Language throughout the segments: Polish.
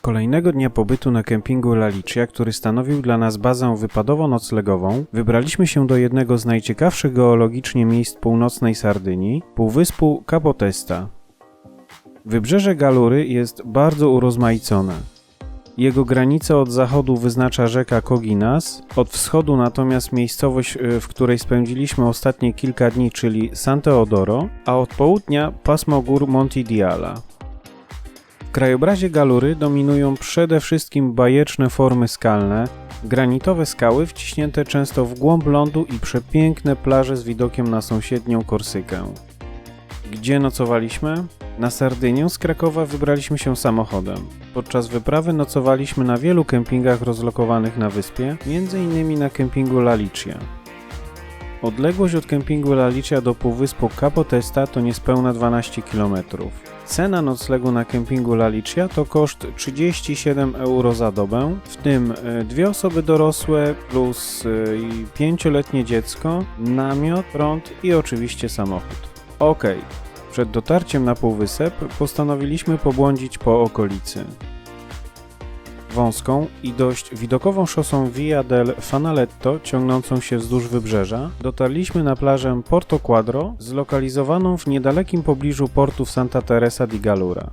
Kolejnego dnia pobytu na kempingu Lalicia, który stanowił dla nas bazę wypadowo-noclegową, wybraliśmy się do jednego z najciekawszych geologicznie miejsc północnej Sardynii, półwyspu Capo Testa. Wybrzeże Galury jest bardzo urozmaicone. Jego granicę od zachodu wyznacza rzeka Koginas, od wschodu natomiast miejscowość, y, w której spędziliśmy ostatnie kilka dni, czyli San Teodoro, a od południa pasmo gór Monti Diala. W krajobrazie Galury dominują przede wszystkim bajeczne formy skalne, granitowe skały wciśnięte często w głąb lądu i przepiękne plaże z widokiem na sąsiednią Korsykę. Gdzie nocowaliśmy? Na Sardynię z Krakowa wybraliśmy się samochodem. Podczas wyprawy nocowaliśmy na wielu kempingach rozlokowanych na wyspie, m.in. na kempingu Lalicia. Odległość od kempingu Lalicia do półwyspu Capo Testa to niespełna 12 km. Cena noclegu na kempingu Lalicia to koszt 37 euro za dobę, w tym e, dwie osoby dorosłe plus e, pięcioletnie dziecko, namiot, prąd i oczywiście samochód. Okej, przed dotarciem na półwysep postanowiliśmy pobłądzić po okolicy. Wąską i dość widokową szosą Via del Fanaletto ciągnącą się wzdłuż wybrzeża dotarliśmy na plażę Porto Quadro zlokalizowaną w niedalekim pobliżu portów Santa Teresa di Gallura.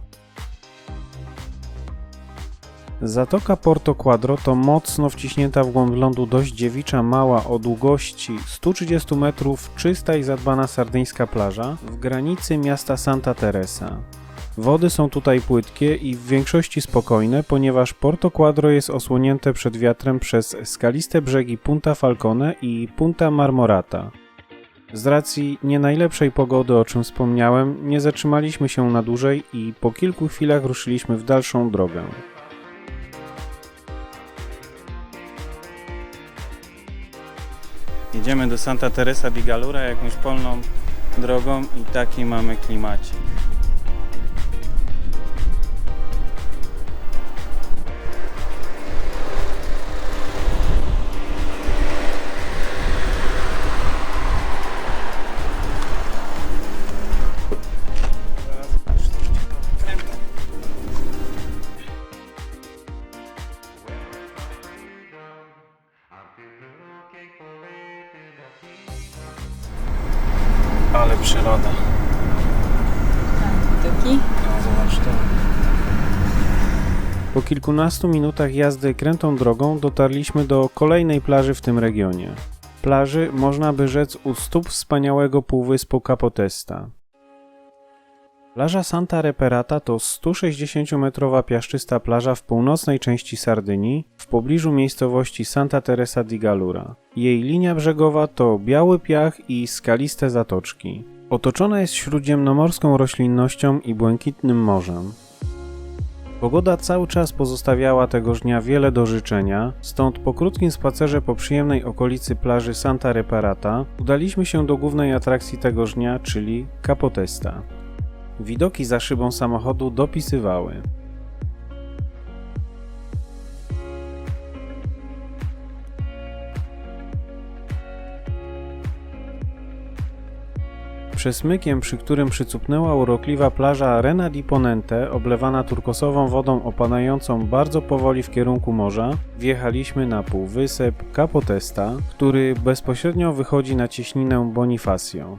Zatoka Porto Quadro to mocno wciśnięta w głąb lądu dość dziewicza mała o długości 130 metrów czysta i zadbana sardyńska plaża w granicy miasta Santa Teresa. Wody są tutaj płytkie i w większości spokojne, ponieważ Porto Quadro jest osłonięte przed wiatrem przez skaliste brzegi Punta Falcone i Punta Marmorata. Z racji nie najlepszej pogody, o czym wspomniałem, nie zatrzymaliśmy się na dłużej i po kilku chwilach ruszyliśmy w dalszą drogę. Jedziemy do Santa Teresa di Gallura jakąś polną drogą i taki mamy klimacie. Po kilkunastu minutach jazdy krętą drogą dotarliśmy do kolejnej plaży w tym regionie. Plaży, można by rzec, u stóp wspaniałego półwyspu Capo Testa. Plaża Santa Reperata to 160-metrowa piaszczysta plaża w północnej części Sardynii, w pobliżu miejscowości Santa Teresa di Gallura. Jej linia brzegowa to biały piach i skaliste zatoczki. Otoczona jest śródziemnomorską roślinnością i błękitnym morzem. Pogoda cały czas pozostawiała tegoż dnia wiele do życzenia, stąd po krótkim spacerze po przyjemnej okolicy plaży Santa Reparata udaliśmy się do głównej atrakcji tegoż dnia, czyli Capo Testa. Widoki za szybą samochodu dopisywały. Przesmykiem, przy którym przycupnęła urokliwa plaża Arena di Ponente, oblewana turkosową wodą opadającą bardzo powoli w kierunku morza, wjechaliśmy na półwysep Capo Testa, który bezpośrednio wychodzi na cieśninę Bonifacio.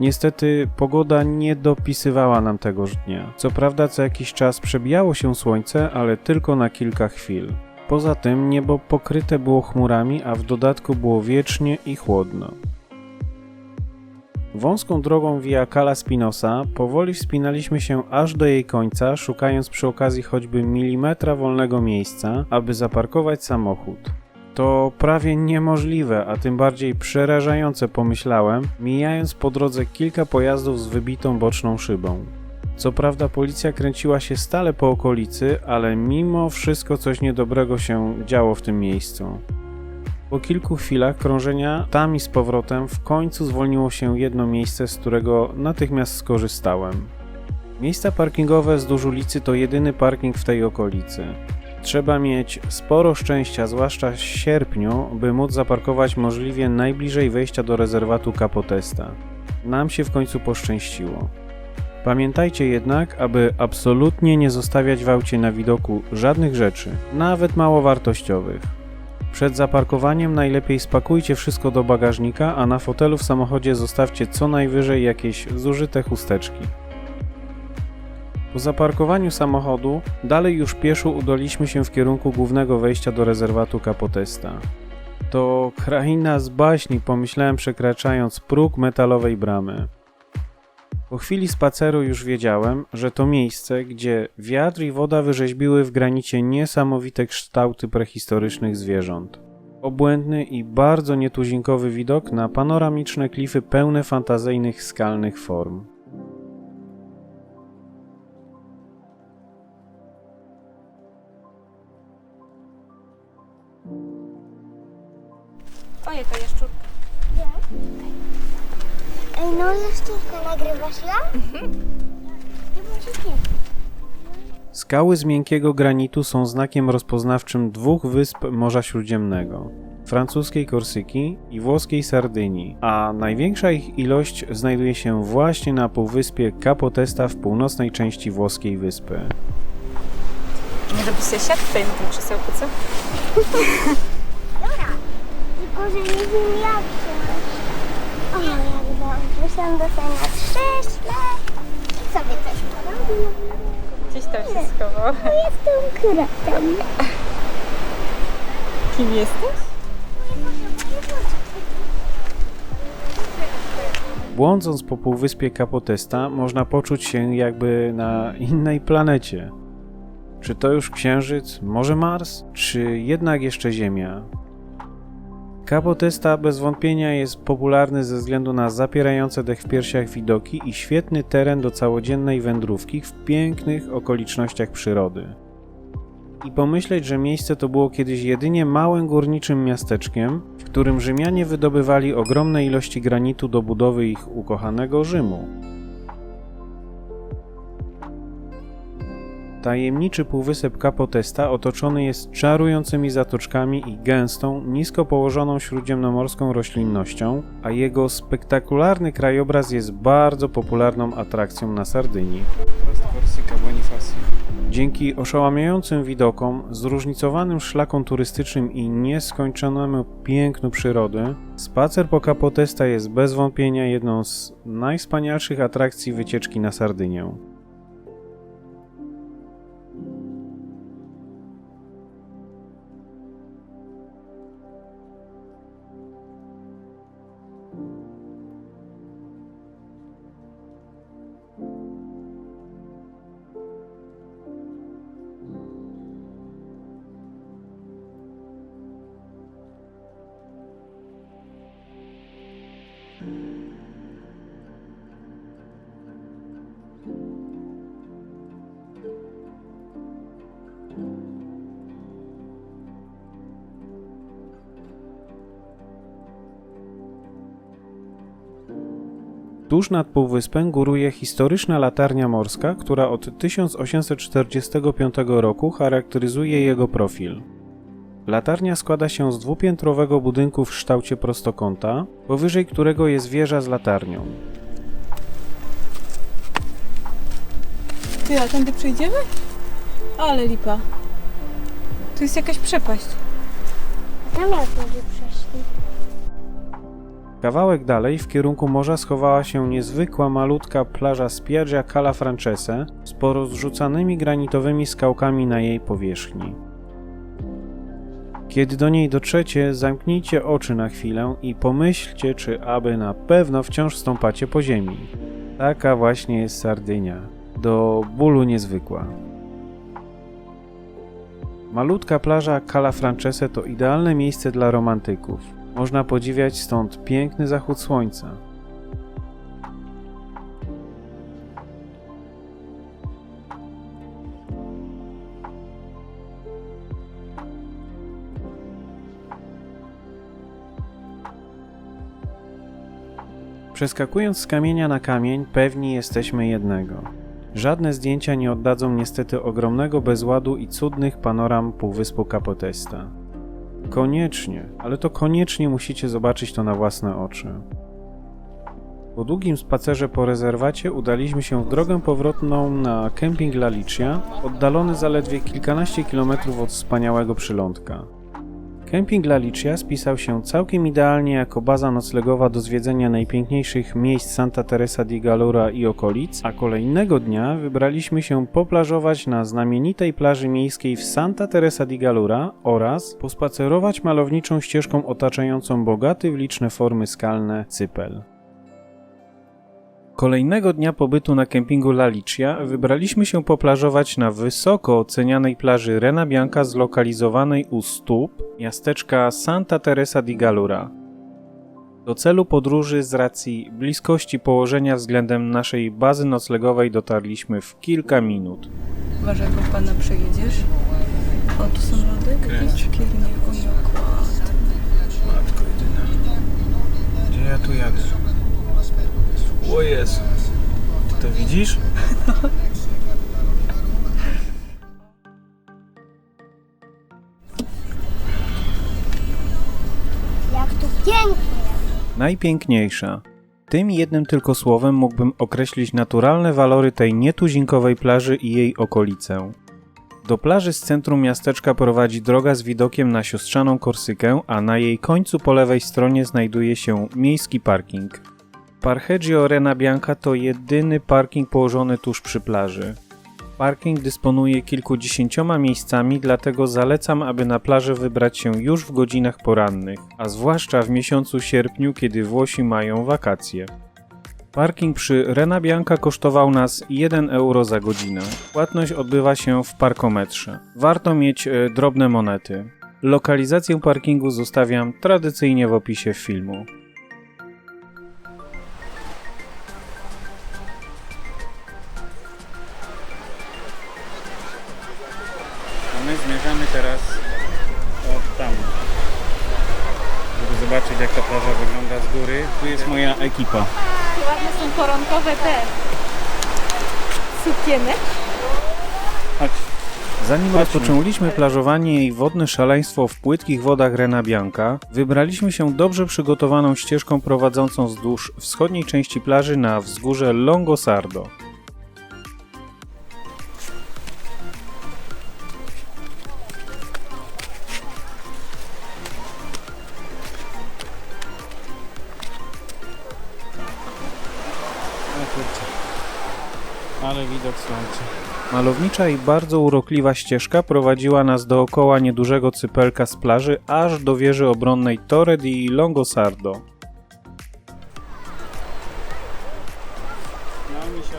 Niestety pogoda nie dopisywała nam tegoż dnia. Co prawda co jakiś czas przebijało się słońce, ale tylko na kilka chwil. Poza tym niebo pokryte było chmurami, a w dodatku było wiecznie i chłodno. Wąską drogą Via Cala Spinosa powoli wspinaliśmy się aż do jej końca, szukając przy okazji choćby milimetra wolnego miejsca, aby zaparkować samochód. To prawie niemożliwe, a tym bardziej przerażające pomyślałem, mijając po drodze kilka pojazdów z wybitą boczną szybą. Co prawda policja kręciła się stale po okolicy, ale mimo wszystko coś niedobrego się działo w tym miejscu. Po kilku chwilach krążenia tam i z powrotem w końcu zwolniło się jedno miejsce, z którego natychmiast skorzystałem. Miejsca parkingowe wzdłuż ulicy to jedyny parking w tej okolicy. Trzeba mieć sporo szczęścia, zwłaszcza w sierpniu, by móc zaparkować możliwie najbliżej wejścia do rezerwatu Capo Testa. Nam się w końcu poszczęściło. Pamiętajcie jednak, aby absolutnie nie zostawiać w aucie na widoku żadnych rzeczy, nawet mało wartościowych. Przed zaparkowaniem najlepiej spakujcie wszystko do bagażnika, a na fotelu w samochodzie zostawcie co najwyżej jakieś zużyte chusteczki. Po zaparkowaniu samochodu, dalej już pieszo udaliśmy się w kierunku głównego wejścia do rezerwatu Kapotesta. To kraina z baśni, pomyślałem przekraczając próg metalowej bramy. Po chwili spaceru już wiedziałem, że to miejsce, gdzie wiatr i woda wyrzeźbiły w granicie niesamowite kształty prehistorycznych zwierząt. Obłędny i bardzo nietuzinkowy widok na panoramiczne klify pełne fantazyjnych skalnych form. No jaszczurka, nagrywasz ją? Mhm. Nie. Skały z miękkiego granitu są znakiem rozpoznawczym dwóch wysp Morza Śródziemnego francuskiej Korsyki i włoskiej Sardynii, a największa ich ilość znajduje się właśnie na półwyspie Capotesta w północnej części włoskiej wyspy. Nie robi się siat tutaj na tym krzesełku, co? Dobra. Tylko, że nie wiem jak wsiąść. Wysiądę sobie na krześle i sobie też porobię. Gdzieś tam się schował. Jestem krotem. Kim jesteś? Błądząc po półwyspie Capotesta, można poczuć się jakby na innej planecie. Czy to już Księżyc, może Mars, czy jednak jeszcze Ziemia? Capotesta bez wątpienia jest popularny ze względu na zapierające dech w piersiach widoki i świetny teren do całodziennej wędrówki w pięknych okolicznościach przyrody. I pomyśleć, że miejsce to było kiedyś jedynie małym górniczym miasteczkiem, w którym Rzymianie wydobywali ogromne ilości granitu do budowy ich ukochanego Rzymu. Tajemniczy półwysep Capotesta otoczony jest czarującymi zatoczkami i gęstą, nisko położoną śródziemnomorską roślinnością, a jego spektakularny krajobraz jest bardzo popularną atrakcją na Sardynii. Dzięki oszałamiającym widokom, zróżnicowanym szlakom turystycznym i nieskończonemu pięknu przyrody, spacer po Capotesta jest bez wątpienia jedną z najwspanialszych atrakcji wycieczki na Sardynię. Tuż nad półwyspem góruje historyczna latarnia morska, która od 1845 roku charakteryzuje jego profil. Latarnia składa się z dwupiętrowego budynku w kształcie prostokąta, powyżej którego jest wieża z latarnią. Ty, a tędy przejdziemy? Ale lipa. Tu jest jakaś przepaść. Tam jak. Kawałek dalej, w kierunku morza, schowała się niezwykła malutka plaża Spiaggia Cala Francese z porozrzucanymi granitowymi skałkami na jej powierzchni. Kiedy do niej dotrzecie, zamknijcie oczy na chwilę i pomyślcie, czy aby na pewno wciąż stąpacie po ziemi. Taka właśnie jest Sardynia. Do bólu niezwykła. Malutka plaża Cala Francese to idealne miejsce dla romantyków. Można podziwiać stąd piękny zachód słońca. Przeskakując z kamienia na kamień, pewni jesteśmy jednego. Żadne zdjęcia nie oddadzą niestety ogromnego bezładu i cudnych panoram Półwyspu Capotesta. Koniecznie, ale to koniecznie musicie zobaczyć to na własne oczy. Po długim spacerze po rezerwacie udaliśmy się w drogę powrotną na kemping La Licia, oddalony zaledwie kilkanaście kilometrów od wspaniałego przylądka. Kemping La Licia spisał się całkiem idealnie jako baza noclegowa do zwiedzenia najpiękniejszych miejsc Santa Teresa di Gallura i okolic, a kolejnego dnia wybraliśmy się poplażować na znamienitej plaży miejskiej w Santa Teresa di Gallura oraz pospacerować malowniczą ścieżką otaczającą bogaty w liczne formy skalne Cypel. Kolejnego dnia pobytu na kempingu La Licia wybraliśmy się poplażować na wysoko ocenianej plaży Rena Bianca zlokalizowanej u stóp miasteczka Santa Teresa di Gallura. Do celu podróży z racji bliskości położenia względem naszej bazy noclegowej dotarliśmy w kilka minut. Uważaj, bo pana przejedziesz. O, tu są lody? Jakieś cukiernie, o. Matko jedyna. Gdzie ja tu jadę? O Jezu. To widzisz? Jak tu pięknie. Najpiękniejsza. Tym jednym tylko słowem mógłbym określić naturalne walory tej nietuzinkowej plaży i jej okolicę. Do plaży z centrum miasteczka prowadzi droga z widokiem na siostrzaną Korsykę, a na jej końcu po lewej stronie znajduje się miejski parking. Parcheggio Rena Bianca to jedyny parking położony tuż przy plaży. Parking dysponuje kilkudziesięcioma miejscami, dlatego zalecam, aby na plażę wybrać się już w godzinach porannych, a zwłaszcza w miesiącu sierpniu, kiedy Włosi mają wakacje. Parking przy Rena Bianca kosztował nas 1 euro za godzinę. Płatność odbywa się w parkometrze. Warto mieć e, drobne monety. Lokalizację parkingu zostawiam tradycyjnie w opisie filmu. Zobaczyć jak ta plaża wygląda z góry. Tu jest moja ekipa. Ładne są koronkowe te sukieny. Chodź. Zanim rozpoczęliśmy plażowanie i wodne szaleństwo w płytkich wodach Rena Bianca, wybraliśmy się dobrze przygotowaną ścieżką prowadzącą wzdłuż wschodniej części plaży na wzgórze Longo Malownicza i bardzo urokliwa ścieżka prowadziła nas dookoła niedużego cypelka z plaży aż do wieży obronnej Torre di Longosardo. No misio.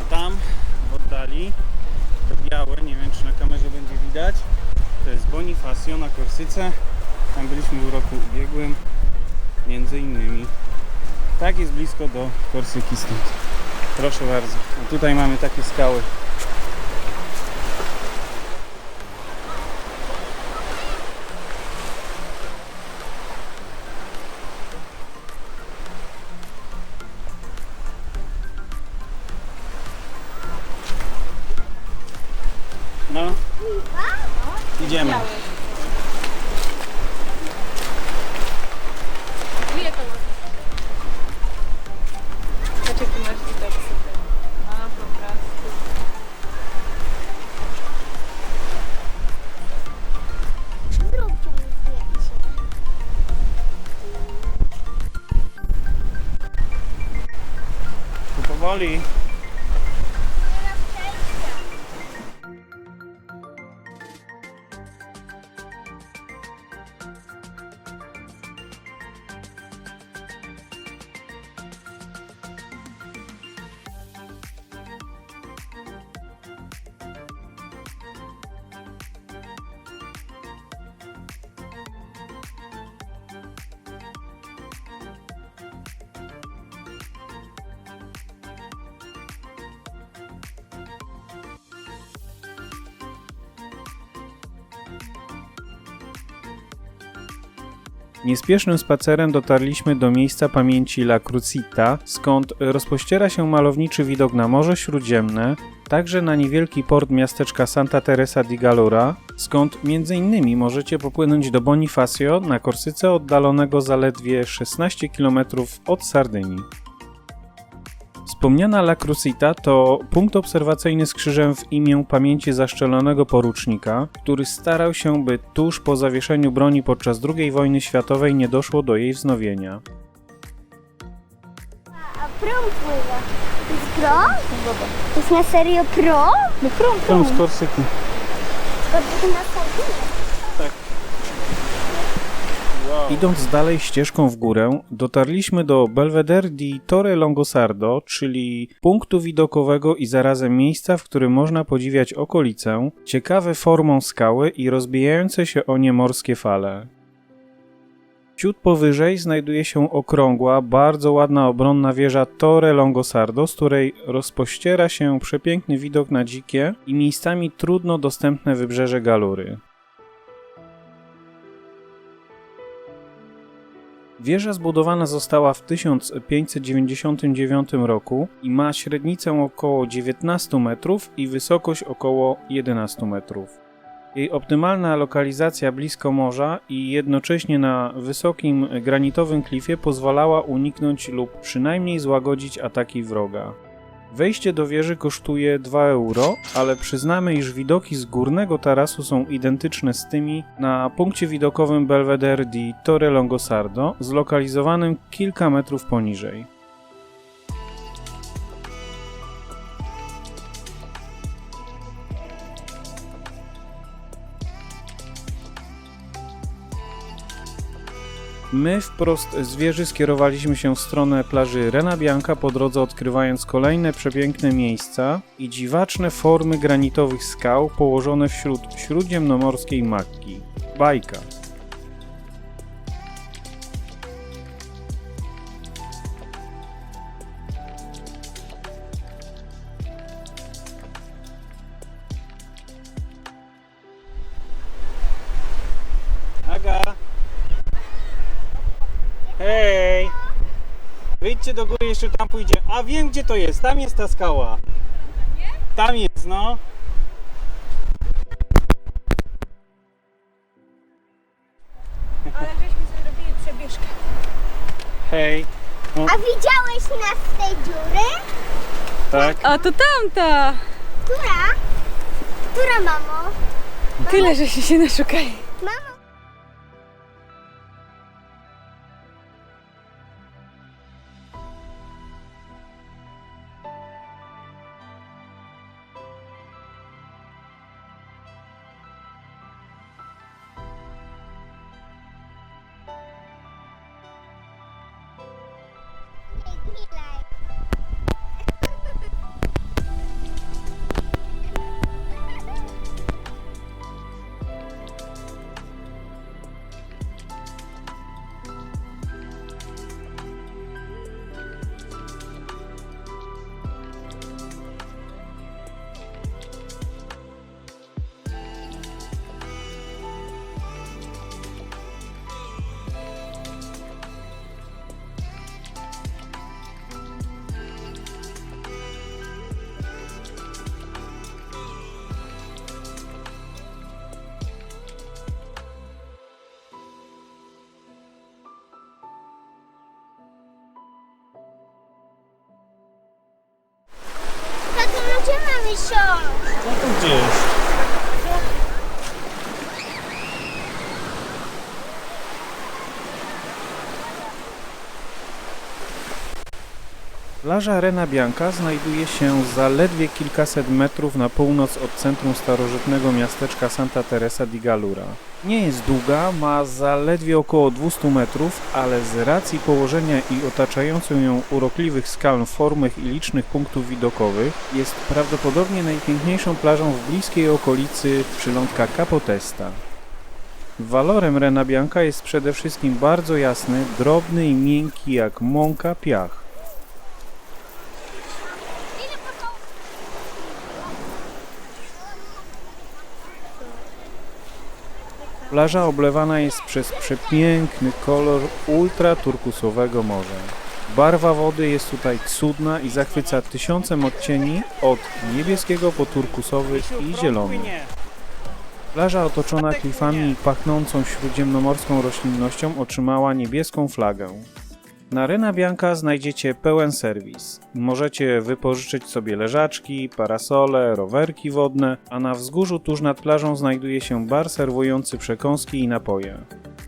A tam w oddali to białe, nie wiem czy na kamerze będzie widać, to jest Bonifacio na Korsyce. Tam byliśmy w roku ubiegłym, między innymi. Tak jest blisko do Korsyki stąd. Proszę bardzo. Tutaj mamy takie skały. Tu powoli. Niespiesznym spacerem dotarliśmy do miejsca pamięci La Crucita, skąd rozpościera się malowniczy widok na Morze Śródziemne, także na niewielki port miasteczka Santa Teresa di Gallura, skąd m.in. możecie popłynąć do Bonifacio na Korsyce oddalonego zaledwie 16 km od Sardynii. Wspomniana La Crusita to punkt obserwacyjny z krzyżem w imię pamięci zaszczelonego porucznika, który starał się, by tuż po zawieszeniu broni podczas II wojny światowej nie doszło do jej wznowienia. A prom pływa. To jest prom? To jest na serio prom? No prom, prom. z Korsyki. Tylko na serio. Idąc dalej ścieżką w górę, dotarliśmy do Belvedere di Torre Longosardo, czyli punktu widokowego i zarazem miejsca, w którym można podziwiać okolicę, ciekawe formą skały i rozbijające się o nie morskie fale. Ciut powyżej znajduje się okrągła, bardzo ładna obronna wieża Torre Longosardo, z której rozpościera się przepiękny widok na dzikie i miejscami trudno dostępne wybrzeże Galury. Wieża zbudowana została w 1599 roku i ma średnicę około 19 metrów i wysokość około 11 metrów. Jej optymalna lokalizacja blisko morza i jednocześnie na wysokim granitowym klifie pozwalała uniknąć lub przynajmniej złagodzić ataki wroga. Wejście do wieży kosztuje 2 euro, ale przyznamy, iż widoki z górnego tarasu są identyczne z tymi na punkcie widokowym Belvedere di Torre Longosardo, zlokalizowanym kilka metrów poniżej. My wprost z wieży skierowaliśmy się w stronę plaży Rena Bianca, po drodze odkrywając kolejne przepiękne miejsca i dziwaczne formy granitowych skał położone wśród śródziemnomorskiej makki. Bajka. Do góry, jeszcze tam pójdzie. A wiem gdzie to jest, tam jest ta skała. Tam jest, no. Ale żeśmy zrobili przebieżkę. Hej. A widziałeś nas z tej dziury? Tak. A to tamta! Która? Która, mamo? Tyle, że się naszukali. Mamo? Gdzie mamy siąść? Plaża Arena Bianca znajduje się zaledwie kilkaset metrów na północ od centrum starożytnego miasteczka Santa Teresa di Gallura. Nie jest długa, ma zaledwie około 200 metrów, ale z racji położenia i otaczającą ją urokliwych skal formych i licznych punktów widokowych jest prawdopodobnie najpiękniejszą plażą w bliskiej okolicy przylądka Capotesta. Walorem Rena Bianca jest przede wszystkim bardzo jasny, drobny i miękki jak mąka piach. Plaża oblewana jest przez przepiękny kolor ultraturkusowego morza. Barwa wody jest tutaj cudna i zachwyca tysiącem odcieni od niebieskiego po turkusowy i zielony. Plaża otoczona klifami i pachnącą śródziemnomorską roślinnością otrzymała niebieską flagę. Na Rena Bianca znajdziecie pełen serwis. Możecie wypożyczyć sobie leżaczki, parasole, rowerki wodne, a na wzgórzu tuż nad plażą znajduje się bar serwujący przekąski i napoje.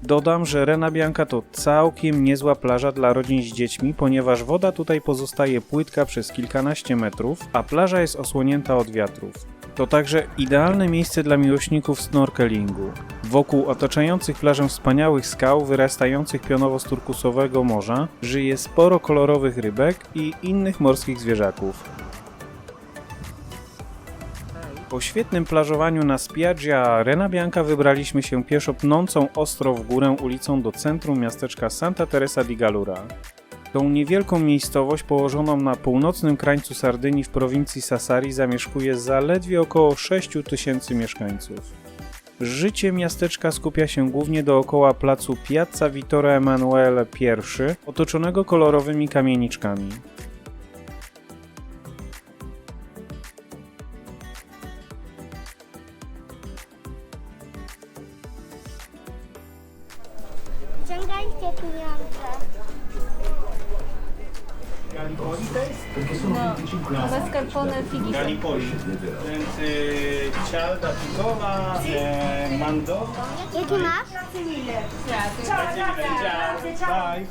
Dodam, że Rena Bianca to całkiem niezła plaża dla rodzin z dziećmi, ponieważ woda tutaj pozostaje płytka przez kilkanaście metrów, a plaża jest osłonięta od wiatrów. To także idealne miejsce dla miłośników snorkelingu. Wokół otaczających plażę wspaniałych skał wyrastających pionowo z turkusowego morza żyje sporo kolorowych rybek i innych morskich zwierzaków. Po świetnym plażowaniu na Spiaggia Rena Bianca wybraliśmy się pieszo pnącą ostro w górę ulicą do centrum miasteczka Santa Teresa di Gallura. Tą niewielką miejscowość położoną na północnym krańcu Sardynii w prowincji Sassari zamieszkuje zaledwie około 6 tysięcy mieszkańców. Życie miasteczka skupia się głównie dookoła placu Piazza Vittorio Emanuele I, otoczonego kolorowymi kamieniczkami. Ciągajcie pieniądze. No, mascarpone figi. Gallipoli, więc y, cialda pikowa, e, mandowa. Jaki masz? Bye.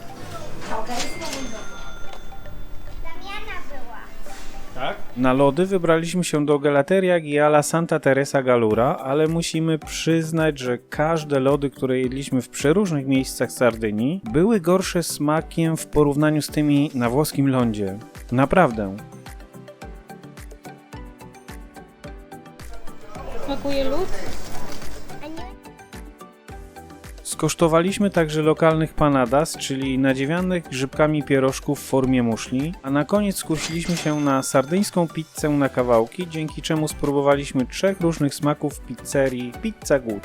Na lody wybraliśmy się do Gelateria Giala Santa Teresa Galura, ale musimy przyznać, że każde lody, które jedliśmy w przeróżnych miejscach Sardynii, były gorsze smakiem w porównaniu z tymi na włoskim lądzie. Naprawdę. Smakuje lód? Skosztowaliśmy także lokalnych panadas, czyli nadziewianych grzybkami pierożków w formie muszli, a na koniec skusiliśmy się na sardyńską pizzę na kawałki, dzięki czemu spróbowaliśmy trzech różnych smaków pizzerii Pizza Good.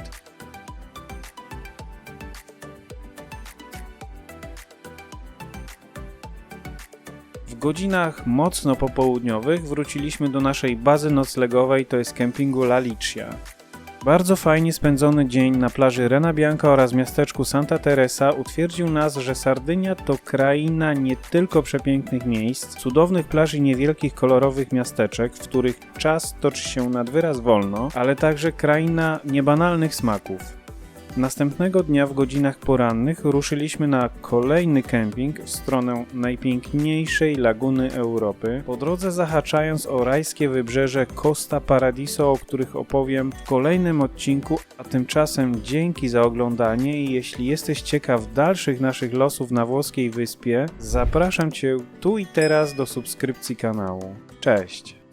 W godzinach mocno popołudniowych wróciliśmy do naszej bazy noclegowej, to jest kempingu La Licia. Bardzo fajnie spędzony dzień na plaży Rena Bianca oraz miasteczku Santa Teresa utwierdził nas, że Sardynia to kraina nie tylko przepięknych miejsc, cudownych plaż i niewielkich kolorowych miasteczek, w których czas toczy się nad wyraz wolno, ale także kraina niebanalnych smaków. Następnego dnia w godzinach porannych ruszyliśmy na kolejny kemping w stronę najpiękniejszej laguny Europy, po drodze zahaczając o rajskie wybrzeże Costa Paradiso, o których opowiem w kolejnym odcinku, a tymczasem dzięki za oglądanie i jeśli jesteś ciekaw dalszych naszych losów na włoskiej wyspie, zapraszam Cię tu i teraz do subskrypcji kanału. Cześć!